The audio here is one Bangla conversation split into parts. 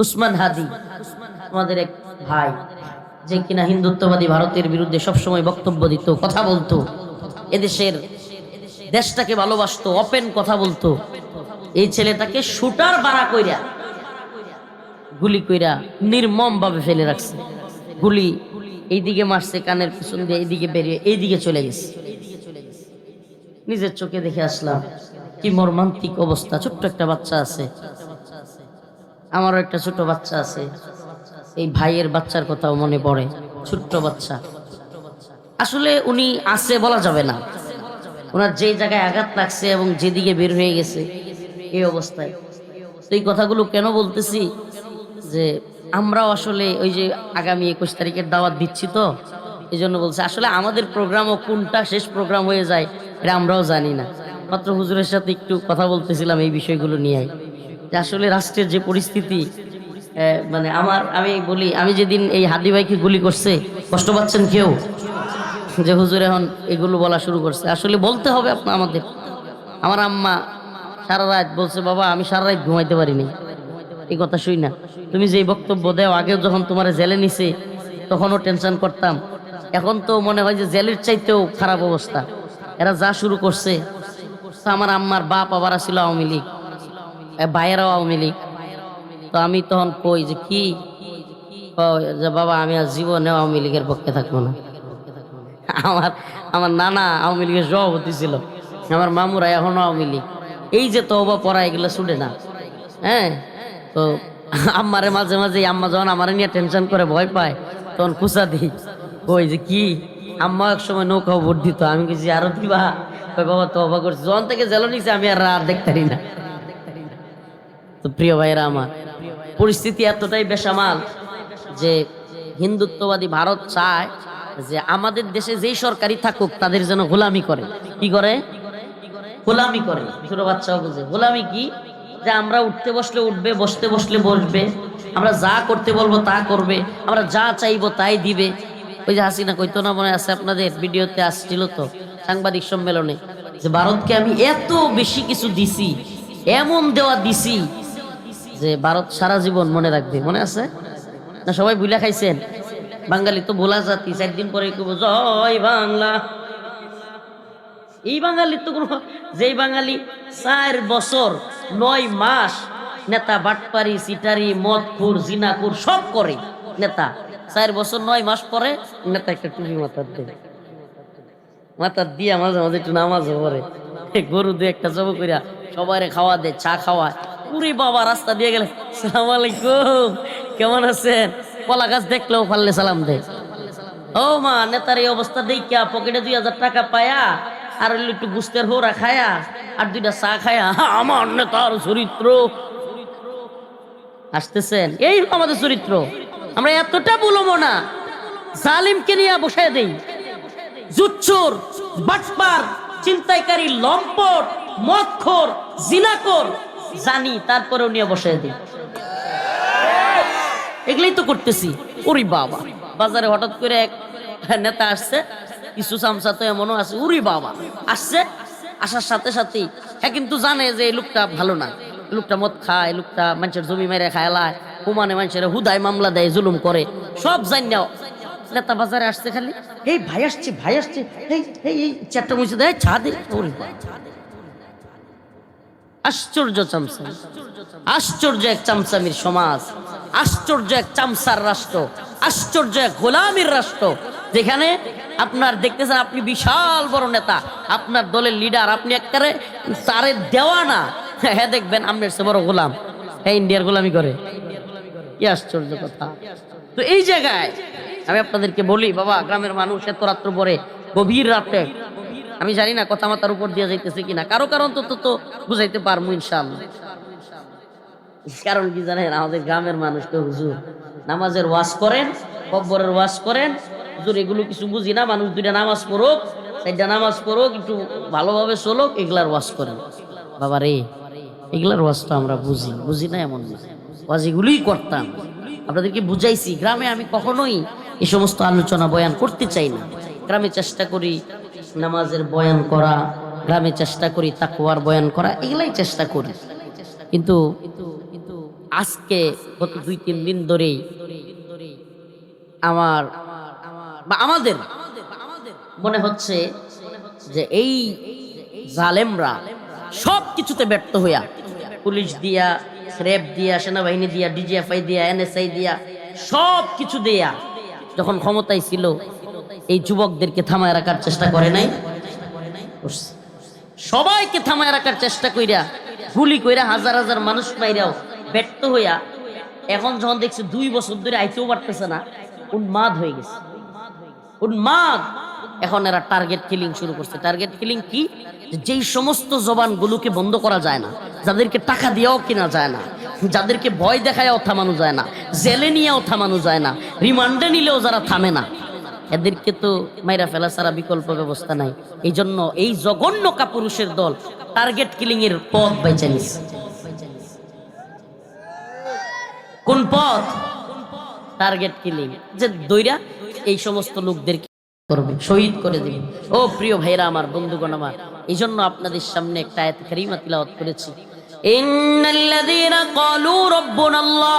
উসমান হাদি, আমাদের এক ভাই, যে কিনা হিন্দুত্ববাদী ভারতের বিরুদ্ধে সবসময় বক্তব্য দিত, কথা বলতো। এদেশের দেশটাকে ভালোবাসতো ওপেন কথা বলতো। এই ছেলেটাকে শুটার বাড়া কইরা, গুলি কইরা নির্মম ভাবে ফেলে রাখছে। গুলি এইদিকে মারছে, কানের পিছন দিয়ে এইদিকে বেরিয়ে এইদিকে চলে গেছে। নিজের চোখে দেখে আসলাম, কি মর্মান্তিক অবস্থা, ছোট্ট একটা বাচ্চা আছে। আমারও একটা ছোট বাচ্চা আছে। এই ভাইয়ের বাচ্চার কথাও মনে পড়ে। ছোট্ট বাচ্চা। আসলে উনি আছে বলা যাবে না। ওনার যেই জায়গায় আঘাত লাগছে এবং যেদিকে বের হয়ে গেছে, এই অবস্থায়। তো এই কথাগুলো কেন বলতেছি? যে আমরাও আসলে ওই যে আগামী একুশ তারিখের দাওয়াত দিচ্ছি তো এই জন্য বলছি, আসলে আমাদের প্রোগ্রামও কোনটা শেষ প্রোগ্রাম হয়ে যায়, এটা আমরাও জানি না। মাত্র হুজুরের সাথে একটু কথা বলতেছিলাম এই বিষয়গুলো নিয়ে। যে আসলে রাষ্ট্রের যে পরিস্থিতি মানে আমার, আমি বলি, আমি যেদিন এই হাদি ভাইকে গুলি করছে, কষ্ট পাচ্ছেন কেউ? যে হুজুর এখন এগুলো বলা শুরু করছে। আসলে বলতে হবে আপনার আমাদের। আমার আম্মা সারা রাত বলছে, বাবা, আমি সারা রাত ঘুমাইতে পারিনি। এই কথা শুই না। তুমি যেই বক্তব্য দেও, আগেও যখন তোমার জেলে নিছে, তখনও টেনশন করতাম। এখন তো মনে হয় যে জেলের চাইতেও খারাপ অবস্থা। এরা যা শুরু করছে আমার আম্মার বাপ আবার ছিল আওয়ামী লীগ। এ ভাইয়েরাও আওয়ামী লীগ। তো আমি তখন কই যে কি? যে বাবা, আমি আর জীবনে আওয়ামী লীগের পক্ষে থাকব না। আমার আমার নানা আওয়ামী লীগের সভাপতি ছিল। আমার মামুরা এখনও আওয়ামী লীগ। এই যে তবা পড়া এগুলো ছুটে না। হ্যাঁ? তো আম্মারে মাঝে মাঝে আম্মা যখন আমার নিয়ে টেনশন করে ভয় পায়, তখন খুশা দিই। কই যে কি? আম্মা এক সময় নৌকা ভোট দিত। আমি কিছু আরও দিবা। বাবা তবা করছি। যখন থেকে জেলো নিছে, আমি আর আর দেখতে না। তো প্রিয় ভাইয়েরা আমার, পরিস্থিতি এতটাই বেসামাল যে হিন্দুত্ববাদী ভারত চায় যে আমাদের দেশে যেই সরকারি থাকুক, তাদের যেন গোলামি করে। কি করে? গোলামি করে। ছোট বাচ্চাও বুঝে। গোলামি কি? যে আমরা উঠতে বসলে উঠবে, বসতে বসলে বসবে। আমরা যা করতে বলব তা করবে। আমরা যা চাইব তাই দিবে। ওই যে হাসিনা কইতো না মনে আছে আপনাদের? ভিডিওতে আসছিল তো সাংবাদিক সম্মেলনে। যে ভারতকে আমি এত বেশি কিছু দিছি, এমন দেওয়া দিছি যে ভারত সারা জীবন মনে রাখবে, মনে আছে? না, সবাই ভুলে খাইছেন? বাঙালি তো ভোলা জাতি চার পরে কব জয় বাংলা। এই বাঙালি তো কোনো যেই বাঙালি চার বছর, নয় মাস নেতা বাটপারি সিটারি, মদখুর জিনাকুর সব করে নেতা। চার বছর, নয় মাস পরে নেতা একটা টুপি মাথার দেয়। মাথার দিয়া মাঝে মাঝে একটু নামাজ পড়ে। গরু দিয়ে একটা জব করিয়া সবাই খাওয়া দেয়, চা খাওয়ায়। পুরি বাবা, রাস্তা দিয়ে গেলে। সালাম আলাইকুম। কেমন আছেন? কলা গাছ দেখলেও পারলে সালাম দেয় ও মা, নেতার এই অবস্থা দেখিয়া পকেটে দুই হাজার টাকা পায়া, আর একটু গুস্তের হোরা খায়া, আর দুইটা চা খায়া। আমার নেতার চরিত্র। আসতেছেন? এই আমাদের চরিত্র। আমরা এতটা বলব না। জালিমকে নিয়ে বসে দেই। জুচ্চুর, বাটপার চিন্তাইকারী লম্পট মক্ষর জিনাকর জানি, তারপরেও নিয়ে বসে দিই। এগুলোই তো করতেছি। ওরি বাবা। বাজারে হঠাৎ করে এক নেতা আসছে কিছু চামচা তো এমনও আছে, উরি বাবা। আসছে, আসার সাথে সাথেই হ্যাঁ কিন্তু জানে যে এই লোকটা ভালো না। লোকটা মদ খায় লোকটা মানুষের জমি মেরে খায়লায় হুমানে মানুষের হুদায় মামলা দেয়, জুলুম করে। সব জান নেতা বাজারে আসছে খালি, এই ভাই আসছে ভাই আসছে। এই এই চারটা মুছে দেয় ছা ওরে বাবা। আশ্চর্য চামচা আশ্চর্য এক চামচামির সমাজ। আশ্চর্য এক চামচার রাষ্ট্র। আশ্চর্য এক গোলামীর রাষ্ট্র। যেখানে আপনার দেখতেছেন আপনি বিশাল বড় নেতা। আপনার দলের লিডার আপনি একবারে তারে দেওয়া না হ্যাঁ দেখবেন আপনার সে বড় গোলাম। হ্যাঁ ইন্ডিয়ার গোলামি করে। কি আশ্চর্য কথা। তো এই জায়গায় আমি আপনাদেরকে বলি, বাবা, গ্রামের মানুষ এত রাত্র পরে, গভীর রাতে আমি জানি না কথা মাথার উপর দিয়ে যাইতেছে কিনা। কারও কারণ তো তো বুঝাইতে পারব ইনশাল্লাহ কারণ কি জানেন, আমাদের গ্রামের মানুষ তো হুজুর, নামাজের ওয়াজ করেন, কব্বরের ওয়াজ করেন। হুজুর, এগুলো কিছু বুঝি না, মানুষ দুইটা নামাজ পড়ুক, চারটা নামাজ পড়ুক, একটু ভালোভাবে চলুক, এগুলার ওয়াজ করেন। বাবা রে, এগুলার ওয়াজ তো আমরা বুঝি বুঝি না এমন ওয়াজ এগুলোই করতাম। আপনাদেরকে বুঝাইছি, গ্রামে আমি কখনোই এই সমস্ত আলোচনা বয়ান করতে চাই না। গ্রামে চেষ্টা করি নামাজের বয়ান করা, গ্রামে চেষ্টা করি তাকুয়ার বয়ান করা, এগুলাই চেষ্টা করি। কিন্তু আজকে গত দুই, তিন দিন ধরেই আমার বা আমাদের মনে হচ্ছে যে এই জালেমরা সব কিছুতে ব্যর্থ হইয়া পুলিশ দিয়া, র্যাব দিয়া, সেনাবাহিনী দিয়া, ডিজিএফআই দিয়া, এনএসআই দিয়া সব কিছু দিয়া যখন ক্ষমতায় ছিল এই যুবকদেরকে থামায় রাখার চেষ্টা করে নাই। সবাইকে থামায় রাখার চেষ্টা কইরা, গুলি কইরা হাজার হাজার মানুষ মাইরাও ব্যর্থ হইয়া এখন যখন দেখছে দুই বছর ধরে আইতেও পারতেছে না, উন্মাদ হয়ে গেছে। উন্মাদ! এখন এরা টার্গেট কিলিং শুরু করছে। টার্গেট কিলিং কি? যেই সমস্ত জবানগুলোকে বন্ধ করা যায় না, যাদেরকে টাকা দিয়েও কিনা যায় না, যাদেরকে ভয় দেখায়ও থামানো যায় না, জেলে নিয়েও থামানো যায় না, রিমান্ডে নিলেও যারা থামে না এদেরকে তো মাইরা ফেলা ছাড়া বিকল্প ব্যবস্থা নাই। এই জন্য এই জঘন্য কাপুরুষের দল টার্গেট কিলিং এর পথ বেছে নিছে। কোন পথ? টার্গেট কিলিং যে দৈরা এই সমস্ত লোকদেরকে করবে, শহীদ করে দেবে। ও প্রিয় ভাইরা আমার, বন্ধুগণ আমার এই জন্য আপনাদের সামনে একটা আয়াত কারিমা তিলাওয়াত করেছি। ইন্নাল্লাযীনা ক্বালু রাব্বুনাল্লাহ।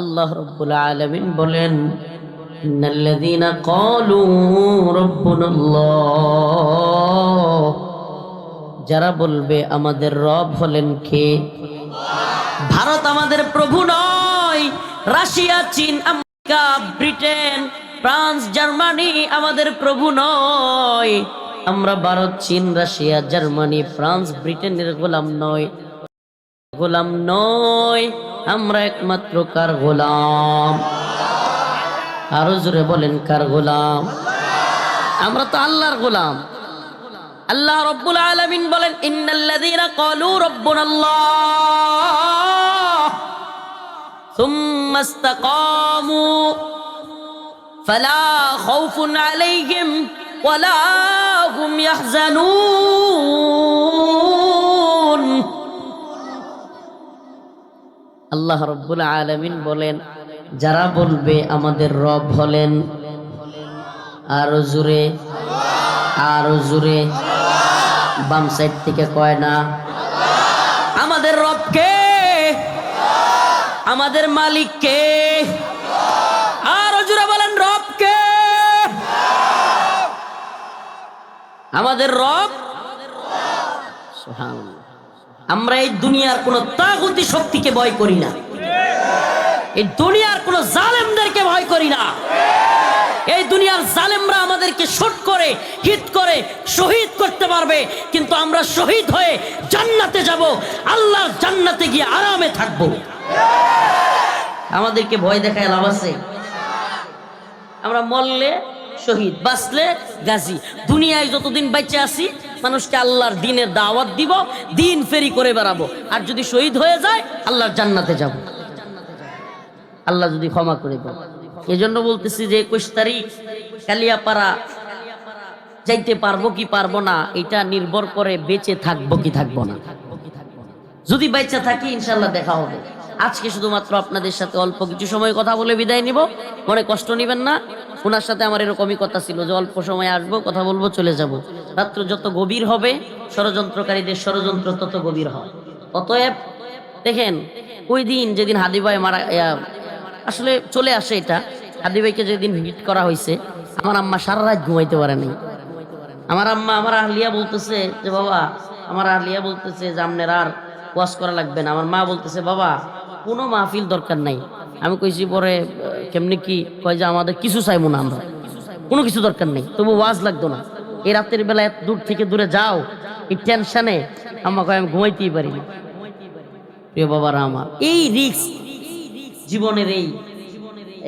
আল্লাহ রব্বুল আলামিন বলেন যারা বলবে, আমাদের রব হলেন কে? ভারত আমাদের প্রভু নয়। রাশিয়া, চীন, আমেরিকা, ব্রিটেন, ফ্রান্স, জার্মানি আমাদের প্রভু নয়। আমরা ভারত, চীন, রাশিয়া, জার্মানি, ফ্রান্স, ব্রিটেনের গোলাম নয়। গোলাম নয়, আমরা একমাত্র কার গোলাম? আরও জোরে বলেন, কার গোলাম? আমরা তো আল্লাহর গোলাম। আল্লাহ রব্বুল আলামিন বলেন, ইন্নাল্লাযীনা ক্বালু রাব্বুনাল্লাহ সুম্মা ইসতাকামু ফালা খাউফুন আলাইহিম, ওয়ালা হুম ইয়াহজানুন। আল্লাহ রব্বুল আলামিন বলেন, যারা বলবে আমাদের রব হলেন, আরও জোরে আরও জোরে, বাম সাইড থেকে কয় না, আমাদের রব কে? আমাদের মালিক কে? আরও জোরে বলেন, রব কে? আমাদের রব? সুবহানাল্লাহ। আমরা এই দুনিয়ার কোন তাগুতি শক্তিকে ভয় করি না। এই দুনিয়ার কোন জালেমদেরকে ভয় করি না। এই দুনিয়ার জালেমরা আমাদেরকে শুট করে, হিট করে, শহীদ করতে পারবে। কিন্তু আমরা শহীদ হয়ে জান্নাতে যাব, আল্লাহর জান্নাতে গিয়ে আরামে থাকব। আমাদেরকে ভয় দেখায় লাভ আছে? আমরা মরলে শহীদ, বাঁচলে গাজী। দুনিয়ায় যতদিন বেঁচে আছি মানুষকে আল্লাহর দিনের দাওয়াত দিব, দিন ফেরি করে বেড়াবো। আর যদি শহীদ হয়ে যায়, আল্লাহর জান্নাতে যাব। আল্লাহ যদি ক্ষমা করে দেন। এই জন্য বলতেছি যে একুশ তারিখ কালিয়াপাড়া যাইতে পারব কি পারব না, এটা নির্ভর করে বেঁচে থাকব কি থাকব না। যদি বেঁচে থাকি ইনশাল্লাহ দেখা হবে। আজকে শুধুমাত্র আপনাদের সাথে অল্প কিছু সময় কথা বলে বিদায় নিব। মনে কষ্ট নেবেন না। ওনার সাথে আমার এরকমই কথা ছিল যে অল্প সময় আসব, কথা বলব, চলে যাব। রাত্র যত গভীর হবে, ষড়যন্ত্রকারীদের ষড়যন্ত্র তত গভীর হয়। অতএব, দেখেন ওই দিন যেদিন হাদি ভাই মারা আসলে চলে আসে এটা। হাদি ভাইকে যেদিন হিট করা হয়েছে আমার আম্মা সারা রাত ঘুমাইতে পারে নাই। আমার আম্মা, আমার আহলিয়া বলতেছে যে, বাবা, আমার আহলিয়া বলতেছে যে, আপনার আর ওয়াশ করা লাগবে না। আমার মা বলতেছে, বাবা, কোনো মাহফিল দরকার নাই। আমি কইছি, পরে কেমনি কি? কয় যে, আমাদের কিছু চাইব না আমরা। কোনো কিছু দরকার নেই। তবু ওয়াজ লাগতো না। এই রাতের বেলা এত দূর থেকে দূরে যাও, এই টেনশনে আমাকে আমি ঘুমাইতেই পারিনি প্রিয় বাবারা আমার, এই রিক্স জীবনের এই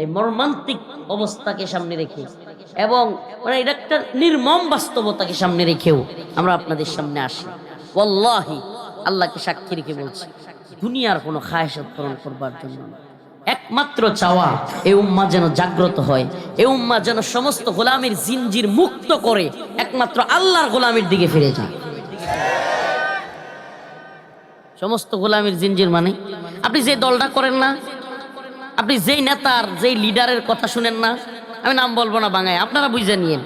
এই মর্মান্তিক অবস্থাকে সামনে রেখে এবং মানে এটা একটা নির্মম বাস্তবতাকে সামনে রেখেও আমরা আপনাদের সামনে আসি আল্লাহকে সাক্ষী রেখে বলছি, দুনিয়ার কোনো খায়সাত পূরণ করবার জন্য। একমাত্র চাওয়া, এ উম্মা যেন জাগ্রত হয়, এ উম্মা যেন সমস্ত গোলামের জিনজির মুক্ত করে, একমাত্র আল্লাহর গোলামের দিকে ফিরে যায়। সমস্ত গোলামের জিনজির মানে? আপনি যে দলটা করেন না, আপনি যেই নেতার, যেই লিডারের কথা শুনেন না, আমি নাম বলব না বাঙায় আপনারা বুঝে নিয়েন।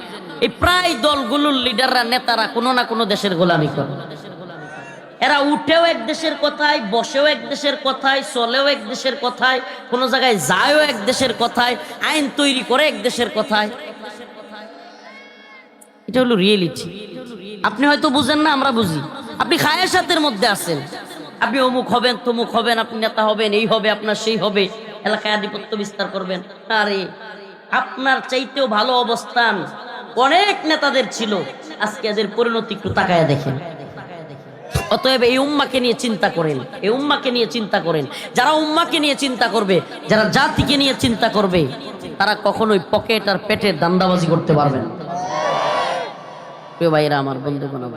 এই প্রায় দলগুলোর লিডাররা, নেতারা কোনো না কোনো দেশের গোলামি করে। এরা উঠেও এক দেশের কথায়, বসেও এক দেশের কথায়, চলেও এক দেশের কথায়, কোনো জায়গায় যায়ও এক দেশের কথায়, আইন তৈরি করে এক দেশের কথায়। এটা হলো রিয়েলিটি আপনি হয়তো বুঝেন না, আমরা বুঝি। আপনি খায়াসাতের মধ্যে আছেন। আপনি অমুক হবেন, তমুক হবেন, আপনি নেতা হবেন, এই হবে, আপনার সেই হবে। এলাকায় আধিপত্য বিস্তার করবেন। আরে, আপনার চাইতেও ভালো অবস্থান অনেক নেতাদের ছিল। আজকে এদের পরিণতি একটু তাকায় দেখেন। অতএব এই উম্মাকে নিয়ে চিন্তা করেন এই উম্মাকে নিয়ে চিন্তা করেন যারা উম্মাকে নিয়ে চিন্তা করবে যারা জাতিকে নিয়ে চিন্তা করবে তারা কখনোই পকেট আর পেটের দান্দাবাজি করতে পারবে না প্রিয় ভাইরা আমার বন্ধু বানাবো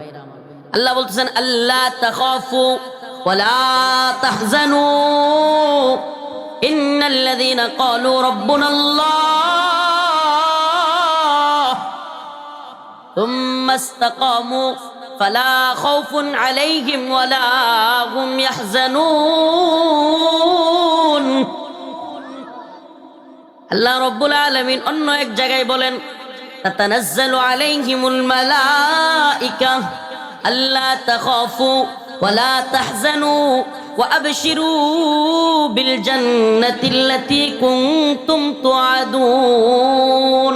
আল্লাহ বলতেছেন আল্লাহ তাখাফু ওয়ালা তাহজানু ইন্নাল্লাযীনা ক্বালু রাব্বুনাল্লাহ ثم استقاموا فلا خوف عليهم ولا هم يحزنون আল্লাহ রব্বুল আলামিন অন্য এক জায়গায় বলেন تتنزل عليهم الملائكة ألا تخافوا ولا تحزنوا وأبشروا بالجنة التي كنتم توعدون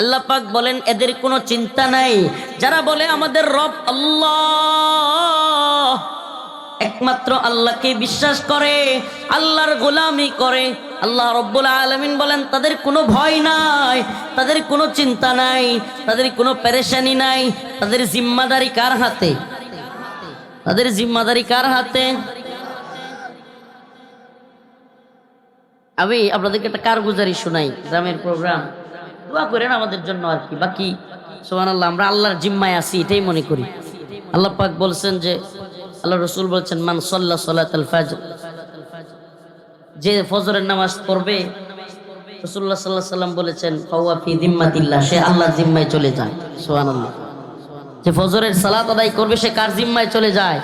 আল্লাহ পাক বলেন, এদের কোনো চিন্তা নাই। যারা বলে আমাদের রব আল্লাহ, একমাত্র আল্লাহকে বিশ্বাস করে, আল্লাহর গোলামি করে, আল্লাহ রব্বুল আলমিন বলেন, তাদের কোনো ভয় নাই, তাদের কোনো চিন্তা নাই, তাদের কোনো পেরেশানি নাই, তাদের জিম্মাদারি কার হাতে? তাদের জিম্মাদারি কার হাতে? আমি আপনাদেরকে একটা কারগুজারি শোনাই, গ্রামের প্রোগ্রাম। দোয়া করেন আমাদের জন্য আর কি। বাকি সোহান আল্লাহ আমরা আল্লাহর জিম্মায় আছি, এটাই মনে করি। আল্লাহ পাক বলছেন যে, আল্লাহ রসুল বলছেন, মান সাল্লাহ সাল্লাহ ফাজর। যে ফজরের নামাজ পড়বে রসুল্লাহ সাল্লাহ সাল্লাম বলেছেন ফাওয়া ফি দিম্মাতিল্লাহ সে আল্লাহ জিম্মায় চলে যায় সোহান আল্লাহ যে ফজরের সালাত আদায় করবে, সে কার জিম্মায় চলে যায়?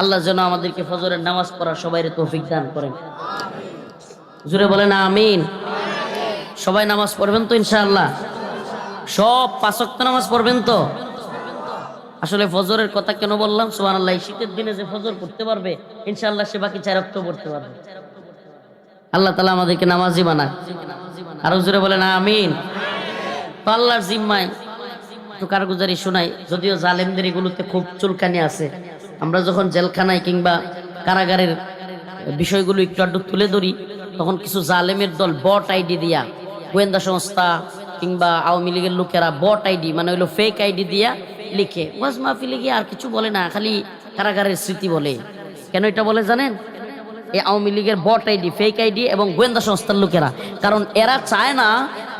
আল্লাহ যেন আমাদেরকে ফজরের নামাজ পড়া সবাই তৌফিক দান করেন। জুড়ে বলেন, আমিন। সবাই নামাজ পড়বেন তো, ইনশাআল্লাহ? সব পাঁচক্ত নামাজ পড়বেন তো? আসলে ফজরের কথা কেন বললাম? সোহান আল্লাহ শীতের দিনে যে ফজর পড়তে পারবে, ইনশাআল্লাহ সে বাকি চার রক্ত পড়তে পারবে। আল্লাহ তালা আমাদেরকে নামাজি বানাক। আরও জোরে বলেন, আমিন। তো আল্লাহর জিম্মায় একটু কারগুজারি শোনাই, যদিও জালেমদের এগুলোতে খুব চুলকানি আছে। আমরা যখন জেলখানায় কিংবা কারাগারের বিষয়গুলো একটু আড্ডু তুলে ধরি, তখন কিছু জালেমের দল বট আইডি দিয়া গোয়েন্দা সংস্থা কিংবা আওয়ামী লীগের লোকেরা বট আইডি মানে হইল ফেক আইডি দিয়া লিখে। ওয়াজ মাহফিলে গিয়ে আর কিছু বলে না, খালি কারাগারের স্মৃতি বলে। কেন এটা বলে জানেন? এই আওয়ামী লীগের বট আইডি ফেক আইডি এবং গোয়েন্দা সংস্থার লোকেরা। কারণ এরা চায় না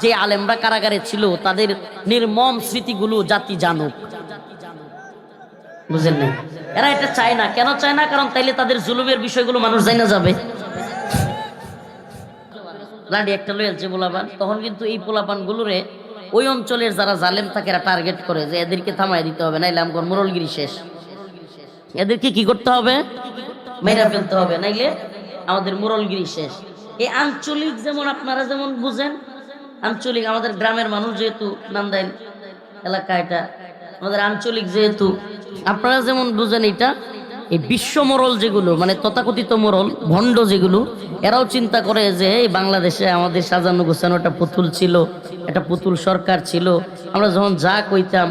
যে আলেমরা কারাগারে ছিল, তাদের নির্মম স্মৃতিগুলো জাতি জানুক। বুঝেন না এরা এটা চায় না। কেন চায় না? কারণ তাইলে তাদের জুলুমের বিষয়গুলো মানুষ জানা যাবে। লাডি একটা লয়েছে পোলাপান। তখন কিন্তু এই পোলাপান গুলোরে ওই অঞ্চলের যারা জালেম থাকে এরা টার্গেট করে যে এদেরকে থামাই দিতে হবে, নাইলে আমগর মুরলগিরি শেষ। এদেরকে কি করতে হবে? মেরা ফেলতে হবে, নাইলে আমাদের মুরলগিরি শেষ। এই আঞ্চলিক যেমন আপনারা যেমন বুঝেন, আঞ্চলিক আমাদের গ্রামের মানুষ যেহেতু নান্দাইল এলাকা এটা, আমাদের আঞ্চলিক যেহেতু, আপনারা যেমন বুঝেন এটা এই বিশ্ব মোরল যেগুলো মানে তথাকথিত মোরল, ভণ্ড যেগুলো, এরাও চিন্তা করে যে, এই বাংলাদেশে আমাদের সাজানো গোছানো একটা পুতুল ছিল, একটা পুতুল সরকার ছিল। আমরা যখন যা কইতাম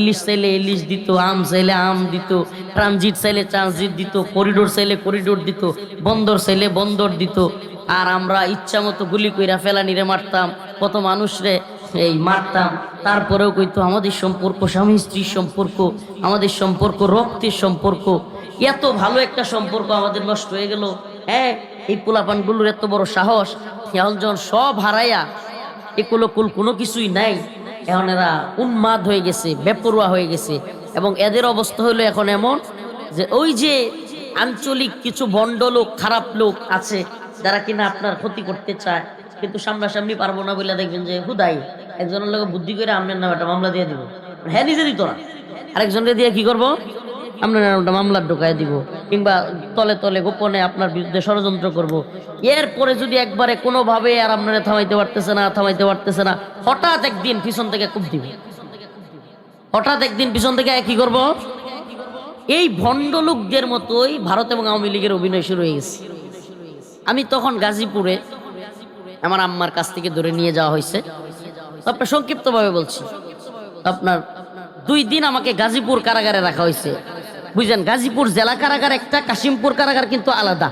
ইলিশ চাইলে ইলিশ দিত, আম চাইলে আম দিত, ট্রানজিট চাইলে ট্রানজিট দিত, করিডোর চাইলে করিডোর দিত, বন্দর চাইলে বন্দর দিত। আর আমরা ইচ্ছা মতো গুলি কইরা ফেলানিরে মারতাম। কত মানুষরে এই মারতাম। তারপরেও কইতো, আমাদের সম্পর্ক, স্বামী স্ত্রীর সম্পর্ক, আমাদের সম্পর্ক, রক্তের সম্পর্ক, এত ভালো একটা সম্পর্ক আমাদের নষ্ট হয়ে গেল। হ্যাঁ এই পোলাপানগুলোর এত বড় সাহস এখন সব হারাইয়া এগুলো কুল কোনো কিছুই নাই। এখন এরা উন্মাদ হয়ে গেছে, বেপরোয়া হয়ে গেছে এবং এদের অবস্থা হলো এখন এমন যে ওই যে আঞ্চলিক কিছু ভণ্ড লোক, খারাপ লোক আছে, যারা কিনা আপনার ক্ষতি করতে চায়, কিন্তু সামনাসামনি পারব না বলে দেখবেন যে হুদাই। একজনের লোক বুদ্ধি করে আপনার নামে একটা মামলা দিয়ে দিব। হ্যাঁ নিজে দিত না। আরেকজনকে দিয়ে কি করব? আপনার নামে একটা মামলা ঢোকায় দিব। কিংবা তলে তলে গোপনে আপনার বিরুদ্ধে ষড়যন্ত্র করব। এরপরে যদি একবারে কোনোভাবে আর আপনারা থামাইতে পারতেছে না, থামাইতে পারতেছে না, হঠাৎ একদিন পিছন থেকে কুপ দিবে। হঠাৎ একদিন পিছন থেকে কি করব? এই ভণ্ড লোকদের মতোই ভারত এবং আওয়ামী লীগের অভিনয় শুরু হয়ে গেছে। আমি তখন গাজীপুরে আমার আম্মার কাছ থেকে ধরে নিয়ে যাওয়া হয়েছে। আপনার সংক্ষিপ্তভাবে বলছি। আপনার দুই দিন আমাকে গাজীপুর কারাগারে রাখা হয়েছে। বুঝলেন? গাজীপুর জেলা কারাগার একটা, কাশিমপুর কারাগার কিন্তু আলাদা।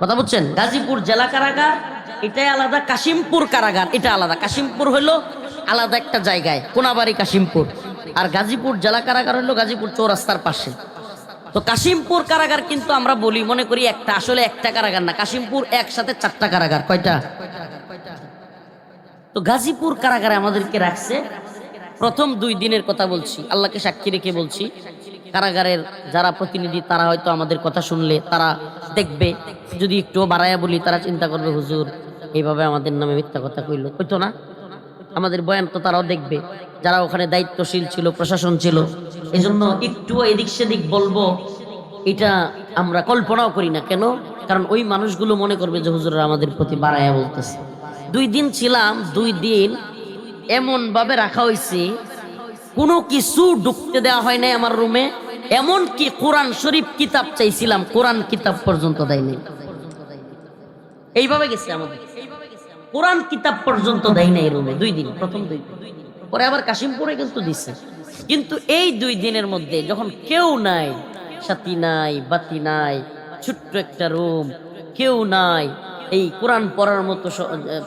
কথা বুঝছেন? গাজীপুর জেলা কারাগার, এটাই আলাদা। কাশিমপুর কারাগার, এটা আলাদা। কাশিমপুর হলো আলাদা একটা জায়গায়, কোনাবাড়ি কাশিমপুর। আর গাজীপুর জেলা কারাগার হলো গাজীপুর চৌরাস্তার পাশে। তো কাশিমপুর কারাগার কিন্তু আমরা বলি, মনে করি একটা, আসলে একটা কারাগার না। কাশিমপুর একসাথে চারটা কারাগার, কয়টা? তো গাজীপুর কারাগারে আমাদেরকে রাখছে। প্রথম দুই দিনের কথা বলছি, আল্লাহকে সাক্ষী রেখে বলছি, কারাগারের যারা প্রতিনিধি তারা হয়তো আমাদের কথা শুনলে, তারা দেখবে। যদি একটু বাড়াইয়া বলি, তারা চিন্তা করবে, হুজুর, এইভাবে আমাদের নামে মিথ্যা কথা কইলো। হইতো না। আমাদের বয়ান তো তারাও দেখবে, যারা ওখানে দায়িত্বশীল ছিল, প্রশাসন ছিল। এই জন্য একটু এদিক সেদিক বলব, এটা আমরা কল্পনাও করি না। কেন? কারণ ওই মানুষগুলো মনে করবে যে, হুজুররা আমাদের প্রতি বাড়াইয়া বলতেছে। দুই দিন ছিলাম, দুই দিন এমন ভাবে রাখা হয়েছে, কোনো কিছু ঢুকতে দেওয়া হয় নাই আমার রুমে এমন কি কোরআন শরীফ কিতাব চাইছিলাম, কোরআন কিতাব পর্যন্ত দেয়নি। এইভাবে গেছে আমাদের। কোরআন কিতাব পর্যন্ত দেয় নাই রুমে, দুই দিন, প্রথম দুই দিন। পরে আবার কাশিমপুরে কিন্তু দিছে। কিন্তু এই দুই দিনের মধ্যে যখন কেউ নাই, সাথী নাই, বাতি নাই, ছোট্ট একটা রুম, কেউ নাই এই কোরআন পড়ার মতো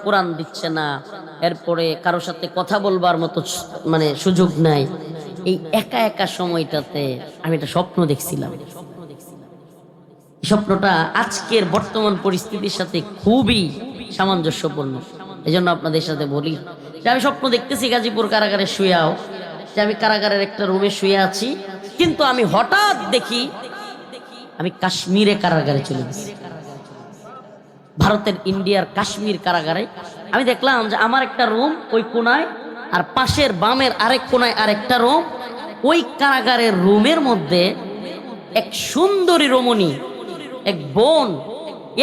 কোরআন দিচ্ছে না। এরপরে কারোর সাথে কথা বলবার মতো মানে সুযোগ নাই। এই একা একা সময়টাতে আমি একটা স্বপ্ন দেখছিলাম। স্বপ্নটা আজকের বর্তমান পরিস্থিতির সাথে খুবই সামঞ্জস্যপূর্ণ। এই জন্য আপনাদের সাথে বলি যে, আমি স্বপ্ন দেখতেছি গাজীপুর কারাগারে শুয়েও যে, আমি কারাগারের একটা রুমে শুয়ে আছি। কিন্তু আমি হঠাৎ দেখি, আমি কাশ্মীরে কারাগারে চলে গেছি। ভারতের ইন্ডিয়ার কাশ্মীর কারাগারে। আমি দেখলাম যে আমার একটা রুম ওই কোনায় আর পাশের বামের আরেক কোনায় আরেকটা রুম। ওই কারাগারের রুমের মধ্যে এক সুন্দরী রমণী, এক বোন,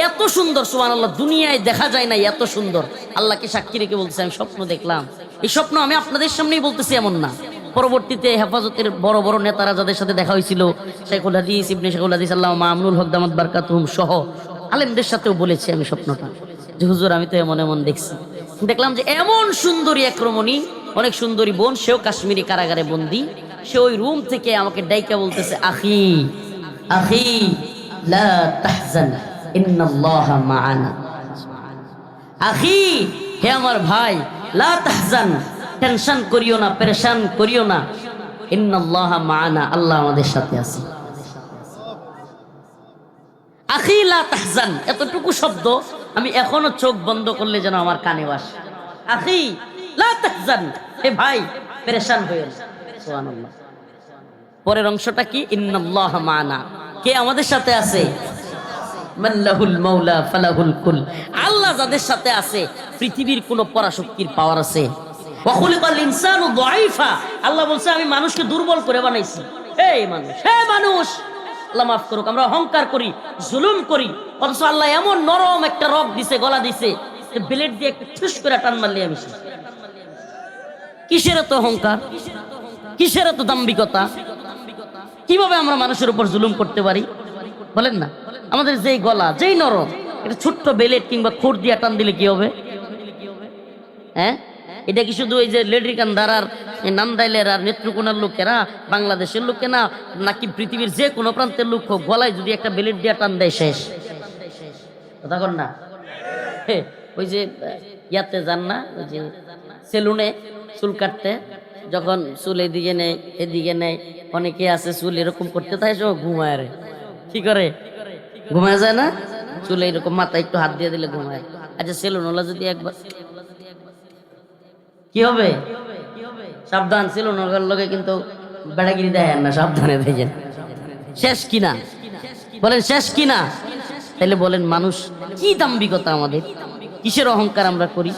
এত সুন্দর সুমান আল্লাহ দুনিয়ায় দেখা যায় না এত সুন্দর। আল্লাহকে সাক্ষী রেখে বলতেছে, আমি স্বপ্ন দেখলাম। এই স্বপ্ন আমি আপনাদের সামনেই বলতেছি এমন না। পরবর্তীতে হেফাজতের বড় বড় নেতারা যাদের সাথে দেখা হয়েছিল, শেখুল হাদিস, ইবনে শেখুল হাদিস আল্লাহ মামুনুল হক দামাত বারকাতুহুম সহ আলেমদের সাথেও বলেছি আমি স্বপ্নটা। যে হুজুর, আমি তো এমন এমন দেখছি। দেখলাম যে এমন সুন্দরী এক রমণী অনেক সুন্দরী বোন, সেও কাশ্মীরি কারাগারে বন্দি। সে ওই রুম থেকে আমাকে ডাইকা বলতেছে, আখি আখি, লা তাহজান, ইন্নাল্লাহা আখি, হে আমার ভাই, লা তাহজান, টেনশন করিও না, পেরেশান করিও না। ইন্নাল্লাহা মাআনা, আল্লাহ আমাদের সাথে আছে। আখি লা তাহজান, এতটুকু শব্দ আমি এখনও চোখ বন্ধ করলে যেন আমার কানে বাস। আখি হে ভাই, পেরেশান সুবহানাল্লাহ। পরের অংশটা কি? ইন্নাল্লাহ মানা। কে আমাদের সাথে আছে? আল্লাহ যাদের সাথে আছে, পৃথিবীর কোন পরাশক্তির পাওয়ার আছে। আল্লাহ বলছে, আমি মানুষকে দুর্বল করে বানাইছি। মানুষ, হে মানুষ! আল্লাহ মাফ করুক, আমরা অহংকার করি, জুলুম করি, অথচ আল্লাহ এমন নরম একটা রক দিছে, গলা দিছে ব্লেড দিয়ে একটা ঠুস করে টান মারলে আমি কিসের এত অহংকার? কিসের এত দাম্বিকতা কীভাবে আমরা মানুষের উপর জুলুম করতে পারি? বলেন না। আমাদের যেই গলা, যেই নরম এটা ছোট্ট বেলেট কিংবা খোর দিয়ে টান দিলে কি হবে? হ্যাঁ? এটা কি শুধু ওই যে লেড্রিকান্দার নান্দাইলের আর নেত্রকোনার লোকেরা, বাংলাদেশের লোকে না, নাকি পৃথিবীর যে কোনো প্রান্তের লোক হোক, গলায় যদি একটা বেলেট দিয়া টান দেয় শেষ। কথা না? ওই যে, ইয়াতে যান না, ওই যে সেলুনে চুল কাটতে, যখন চুল এদিকে নেয় এদিকে নেয়, অনেকে আছে চুল এরকম করতে থাকে সব ঘুমায় রে। কি করে? ঘুমায় যায় না? চুলে এরকম মাথায় একটু হাত দিয়ে দিলে ঘুমায়। আচ্ছা সেলুন ওলা যদি একবার কি হবে? সাবধান ছিল ওলার লোকে কিন্তু বেড়াগিরি দেয় না, সাবধানে দেখেন। শেষ কিনা বলেন শেষ কিনা তাহলে বলেন, মানুষ কি দাম্ভিকতা আমাদের? কিসের অহংকার আমরা করি?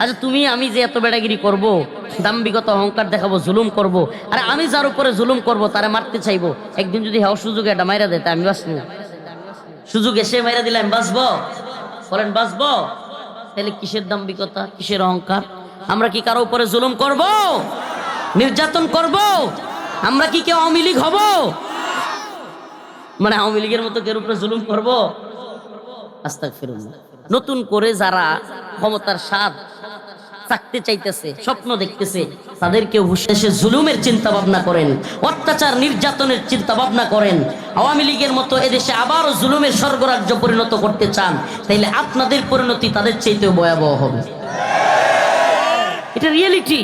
আচ্ছা তুমি, আমি যে এত বেড়াগিরি করব দাম্বিকতা অহংকার দেখাবো, জুলুম করব, আর আমি যার উপরে জুলুম করব, তারা মারতে চাইব, একদিন যদি হ্যাঁ সুযোগ এটা মাইরা দেয় আমি বাঁচবো সুযোগ এসে মাইরা দিলে আমি বাঁচবো। বলেন, বাঁচবো? তাহলে কিসের দাম্বিকতা কিসের অহংকার? আমরা কি কারও উপরে জুলুম করব? নির্যাতন করব? আমরা কি কেউ আওয়ামী লীগ হব? মানে আওয়ামী লীগের মতো কেউ উপরে জুলুম করব? আস্তাক ফিরুল্লাহ নতুন করে যারা ক্ষমতার স্বাদ চাকতে চাইতেছে, স্বপ্ন দেখতেছে, তাদেরকে হুশেষে জুলুমের চিন্তা ভাবনা করেন, অত্যাচার, নির্যাতনের চিন্তা ভাবনা করেন। আওয়ামী লীগের মতো এদেশে আবারও জুলুমের স্বর্গরাজ্য পরিণত করতে চান, তাইলে আপনাদের পরিণতি তাদের চাইতেও ভয়াবহ হবে। এটা রিয়েলিটি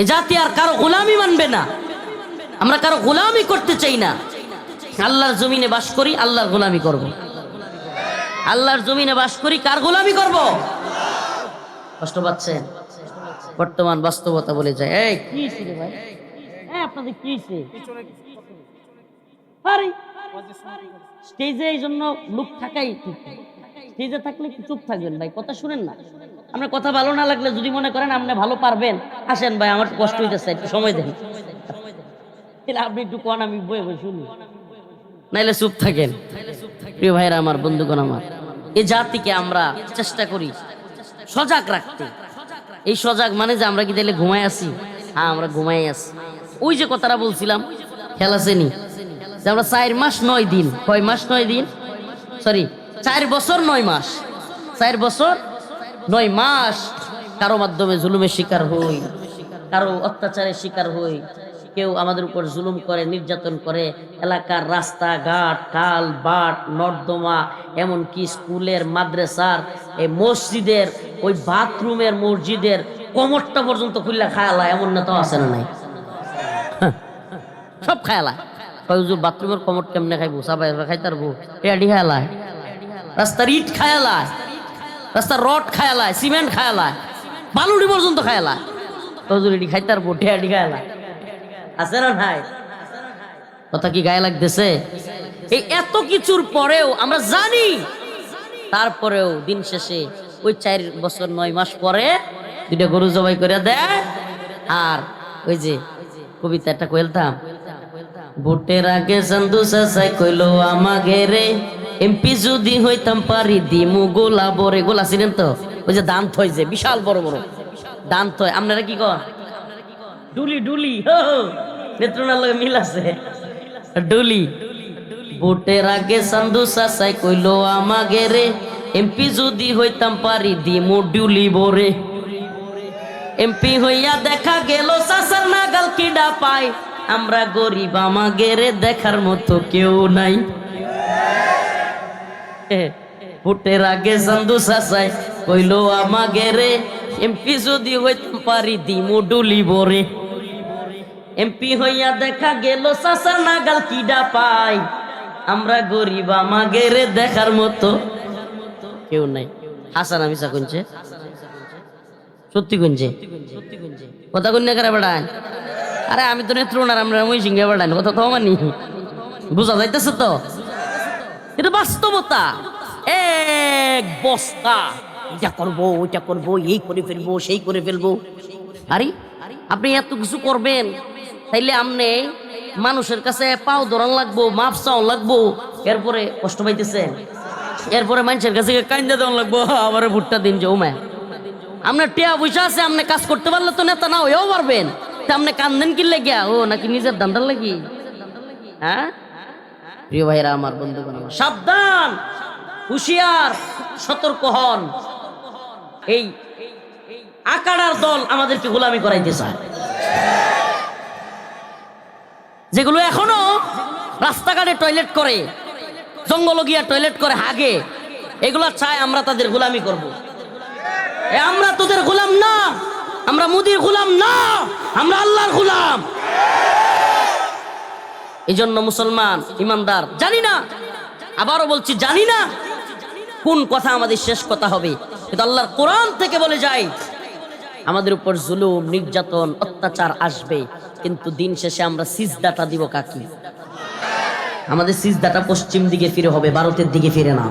এ জাতি আর কারও গোলামি মানবে না। আমরা কারও গোলামি করতে চাই না। আল্লাহর জমিনে বাস করি, আল্লাহর গোলামি করব। আল্লাহর জমিনে বাস করি, কার গোলামি করব? কষ্ট পাচ্ছেন বর্তমান বাস্তবতা বলে যায়। এই, কি ভাই? স্টেজে এই জন্য লোক থাকাই ঠিক। স্টেজে থাকলে চুপ থাকবেন ভাই, কথা শুনেন না। আপনার কথা ভালো না লাগলে যদি মনে করেন আপনি ভালো পারবেন। আসেন ভাই, আমার কষ্ট হইতেছে, একটু সময় দেন। আপনি একটু কন, আমি বয়ে বয়ে শুনি। নাইলে চুপ থাকেন। প্রিয় ভাইরা আমার, বন্ধুগণ আমার এই জাতিকে আমরা চেষ্টা করি সজাগ রাখতে। এই সজাগ মানে যে আমরা কি তাহলে ঘুমাই আছি? হ্যাঁ আমরা ঘুমাই আছি। ওই যে কথাটা বলছিলাম, খেয়াল আসেনি যে আমরা চার মাস নয় দিন। কয় মাস নয় দিন? সরি চার বছর নয় মাস। চার বছর নয় মাস কারও মাধ্যমে জুলুমের শিকার হই, কারও অত্যাচারের শিকার হই। কেউ আমাদের উপর জুলুম করে, নির্যাতন করে, এলাকার রাস্তাঘাট, খাল বাট নর্দমা, এমনকি স্কুলের, মাদ্রাসার এই মসজিদের, ওই বাথরুমের, মসজিদের কমরটা পর্যন্ত খুললা খায়ালা এমন না তো আছে না নাই? সব খায়ালা হুজুর, বাথরুমের কমর কেমনে খাইবো? সাবাই খাইতে পারব? পেয়াডি খায়ালায় রাস্তার ইট খায়ালায় রাস্তার রড খায়ালায় সিমেন্ট খায়ালায় বালুড়ি পর্যন্ত খায়ালায় হুজুর এটি খাইতে পারব ঠেয়াডি খায়ালায় আছে না নাই? কথা কি গায়ে লাগতেছে? এই এত কিছুর পরেও আমরা জানি, তারপরেও দিন শেষে ওই চার বছর, নয় মাস পরে দুইটা গরু জবাই করে দেয়। আর ওই যে কবিতা একটা কইলতাম, ভোটের আগে সন্দু সাসাই কইলো আমাগে রে এমপি যদি হইতাম পারি, দিমু গোলা বরে, গোলা ছিলেন তো? ওই যে দান থই যে, বিশাল বড় বড়। দান থই আপনারা কি কর ডুলি ডুলি নেত্রনার লগে মিল আছে। ডুলি। ভোটের আগে সান্দু সাসাই কইলো আমাগে রে, এমপি যদি হইতাম পারি, দিমু ডুলি বরে। এমপি হইয়া দেখা গেল সাসার নাগাল কিডা পায়। আমরা গরিব, আমাগে রে দেখার মতো কেউ নাই। ভোটের আগে সান্দু সাসাই কইলো আমাগে রে, এমপি যদি হইতাম পারি দিমু ডুলি বরে এমপি হইয়া দেখা গেল সাসার নাগাল কিডা পাই। আমরা গরিব আমাগে রে দেখার মতো কেউ নাই। হাসান আমি কোনছে সত্যি কোনছে কথা কোন করে বেড়ান আরে আমি তো নেত্রনার আমরা মই সিংহে কথা তো মানি। বুঝা যাইতেছে তো? এটা বাস্তবতা। এক বস্তা। এটা করব, ওইটা করব, এই করে ফেলব, সেই করে ফেলব। আরে, আপনি এত কিছু করবেন, তাইলে আপনি মানুষের কাছে পাও ধরান লাগবো, মাপ চাও লাগবো। এরপরে কষ্ট পাইতেছেন। এরপরে মানুষের কাছে কান্দা দেওয়ান লাগবো আমার ভুট্টা দিন যে জমা। আপনার টিয়া পয়সা আছে আপনি কাজ করতে পারলে তো নেতা না হয়েও পারবেন। তা আপনি কান্দেন কি লেগিয়া? ও, নাকি নিজের দান্দার লাগি? হ্যাঁ? প্রিয় ভাইরা আমার আমার সাবধান, হুশিয়ার, সতর্ক হন। এই আকাড়ার দল আমাদেরকে গোলামি করাইতে চায়। যেগুলো এখনও রাস্তাঘাটে টয়লেট করে জঙ্গল গিয়া টয়লেট করে, হাগে, এগুলো চায় আমরা তাদের গোলামি করব। আমরা তোদের গোলাম না, আমরা মুদির গোলাম না, আমরা আল্লাহর গোলাম। এই জন্য মুসলমান, ইমানদার, জানি না। আবারও বলছি, জানি না কোন কথা আমাদের শেষ কথা হবে। কিন্তু আল্লাহর কোরআন থেকে বলে যাই আমাদের উপর জুলুম, নির্যাতন, অত্যাচার আসবে। কিন্তু দিন শেষে আমরা সিজদাটা দিব কাকি? আমাদের সিজদাটা পশ্চিম দিকে ফিরে হবে, ভারতের দিকে ফিরে না।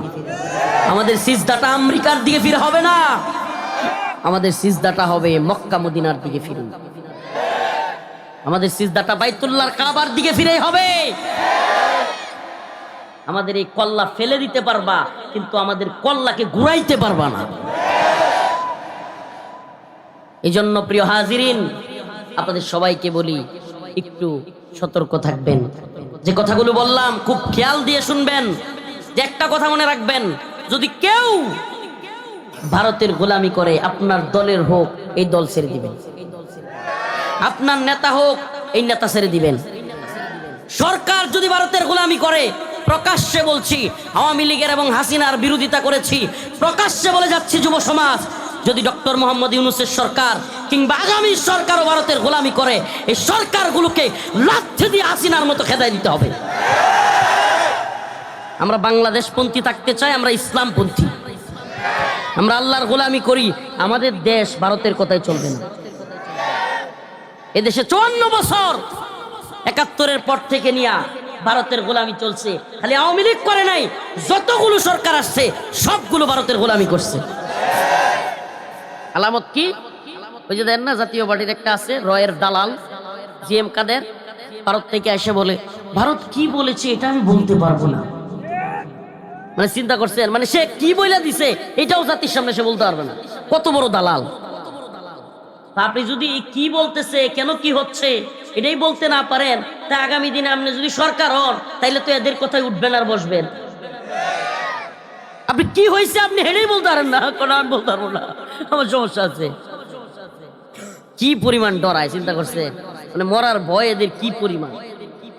আমাদের সিজদাটা আমেরিকার দিকে ফিরে হবে না। আমাদের সিজদাটা হবে মক্কা, মদিনার দিকে ফিরুন। আমাদের সিজদাটা বাইতুল্লাহর কাবার দিকে ফিরে হবে। আমাদের এই কল্লা ফেলে দিতে পারবা, কিন্তু আমাদের কল্লাকে ঘুরাইতে পারবা না। এই জন্য প্রিয় হাজিরিন, আপনাদের সবাইকে বলি, একটু সতর্ক থাকবেন। যে কথাগুলো বললাম, খুব খেয়াল দিয়ে শুনবেন, যে একটা কথা মনে রাখবেন, যদি কেউ ভারতের গোলামি করে, আপনার দলের হোক, এই দল ছেড়ে দিবেন। আপনার নেতা হোক, এই নেতা ছেড়ে দিবেন। সরকার যদি ভারতের গোলামি করে, প্রকাশ্যে বলছি, আওয়ামী লীগের এবং হাসিনার বিরোধিতা করেছি, প্রকাশ্যে বলে যাচ্ছি যুব সমাজ, যদি ডক্টর মোহাম্মদ ইউনুসের সরকার কিংবা আগামী সরকারও ভারতের গোলামি করে, এই সরকারগুলোকে লাথি দিয়ে হাসিনার মতো খেদাই দিতে হবে। আমরা বাংলাদেশপন্থী থাকতে চাই, আমরা ইসলামপন্থী। আমরা আল্লাহর গোলামি করি, আমাদের দেশ ভারতের কথাই চলবে না। এদেশে চুয়ান্ন বছর। একাত্তরের পর থেকে নিয়া ভারতের গোলামি চলছে। খালি আওয়ামী লীগ করে নাই, যতগুলো সরকার আসছে, সবগুলো ভারতের গোলামি করছে। আলামত কি? ওই যে দেন না, জাতীয় পার্টির একটা আছে, রয়ের দালাল জি এম কাদের? ভারত থেকে এসে বলে, ভারত কি বলেছে এটা আমি বলতে পারব না। মানে চিন্তা করছেন মানে সে কি বইলা দিছে, এটাও জাতির সামনে সে বলতে পারবে না। কত বড় দালাল। আপনি যদি কি বলতেছে, কেন কি হচ্ছে, এটাই বলতে না পারেন, তা আগামী দিনে আপনি যদি সরকার হন, তাইলে তো এদের কথায় উঠবেন আর বসবেন। আপনি কি হয়েছে আপনি হেঁটেই বলতে পারেন না, কোনো আমি বলতে পারব না। আমার সমস্যা আছে। কি পরিমাণ ডরায়, চিন্তা করছে? মানে মরার ভয় এদের কি পরিমাণ?